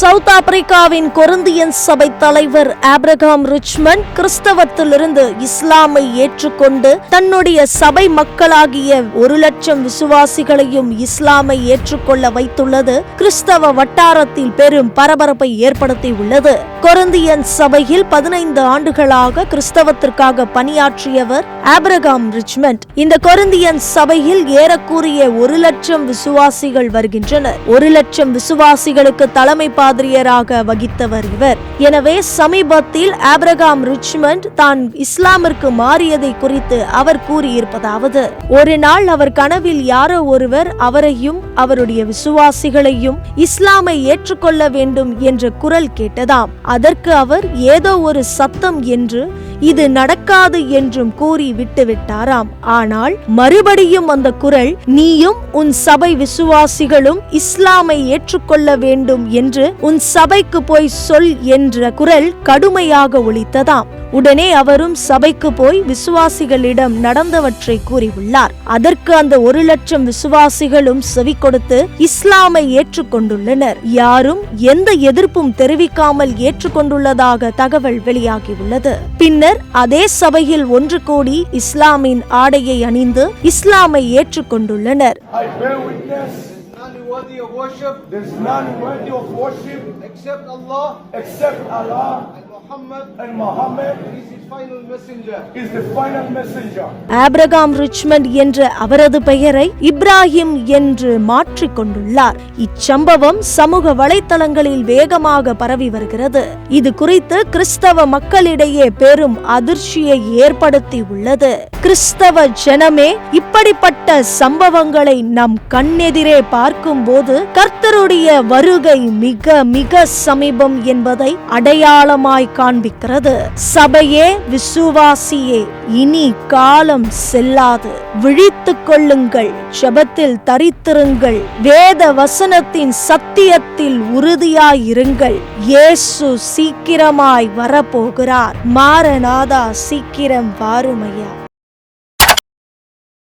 South ஆப்பிரிக்காவின் கொருந்தியன் சபை தலைவர் ஆப்ரகாம் ரிச்மன் கிறிஸ்தவத்திலிருந்து இஸ்லாமை ஏற்றுக்கொண்டு தன்னுடைய சபை மக்களாகிய ஒரு லட்சம் விசுவாசிகளையும் இஸ்லாமை ஏற்றுக்கொள்ள வைத்துள்ளது. கிறிஸ்தவ வட்டாரத்தில் பெரும் பரபரப்பை ஏற்படுத்தியுள்ளது. கொரந்தியன் சபையில் பதினைந்து ஆண்டுகளாக கிறிஸ்தவத்திற்காக பணியாற்றியவர் ஆப்ரகாம் ரிச்மண்ட். இந்த கொரந்தியன் சபையில் ஏறக்கூறிய ஒரு லட்சம் விசுவாசிகள் வருகின்றனர். ஒரு லட்சம் விசுவாசிகளுக்கு தலைமை பாதிரியராக வகித்தவர் இவர். எனவே சமீபத்தில் ஆப்ரகாம் ரிச்மண்ட் தான் இஸ்லாமிற்கு மாறியதை குறித்து அவர் கூறியிருப்பதாவது. ஒரு நாள் அவர் கனவில் யாரோ ஒருவர் அவரையும் அவருடைய விசுவாசிகளையும் இஸ்லாமை ஏற்றுக்கொள்ள வேண்டும் என்ற குரல் கேட்டதாம். அதற்கு அவர் ஏதோ ஒரு சத்தம் என்று இது நடக்காது என்றும் கூறி விட்டுவிட்டாராம். ஆனால் மறுபடியும் அந்த குரல் நீயும் உன் சபை விசுவாசிகளும் இஸ்லாமை ஏற்றுக்கொள்ள வேண்டும் என்று உன் சபைக்கு போய் சொல் என்ற குரல் கடுமையாக ஒலித்ததாம். உடனே அவரும் சபைக்கு போய் விசுவாசிகளிடம் நடந்தவற்றை கூறியுள்ளார். அதற்கு அந்த ஒரு லட்சம் விசுவாசிகளும் செவி கொடுத்து இஸ்லாமை ஏற்றுக்கொண்டுள்ளனர். யாரும் எந்த எதிர்ப்பும் தெரிவிக்காமல் ஏற்றுக்கொண்டுள்ளதாக தகவல் வெளியாகியுள்ளது. பின்னர் அதே சபையில் ஒன்று கூடி இஸ்லாமின் ஆடையை அணிந்து இஸ்லாமை ஏற்றுக்கொண்டுள்ளனர் I bear witness none worthy of worship there's none worthy of worship except Allah except Allah and Muhammad and Muhammad Abraham Richmond என்ற அவரது பெயரை இப்ராஹிம் என்று மாற்றிக் கொண்டுள்ளார். இச்சம்பவம் சமூக வலைத்தளங்களில் வேகமாக பரவி வருகிறது. இது குறித்து கிறிஸ்தவ மக்களிடையே பெரும் அதிர்ச்சியை ஏற்படுத்தி உள்ளது. கிறிஸ்தவ ஜனமே இப்படிப்பட்ட சம்பவங்களை நம் கண்ணெதிரே பார்க்கும் போது கர்த்தருடைய வருகை மிக மிக சமீபம் என்பதை அடையாளமாய் காண்பிக்கிறது. சபையே விசுவாசியே இனி காலம் செல்லாது. விழித்து கொள்ளுங்கள் ஜபத்தில் தரித்திருங்கள் வேத வசனத்தின் சத்தியத்தில் உறுதியாயிருங்கள். இயேசு சீக்கிரமாய் வரப்போகிறார். மாரநாதா சீக்கிரம் வாருமையா.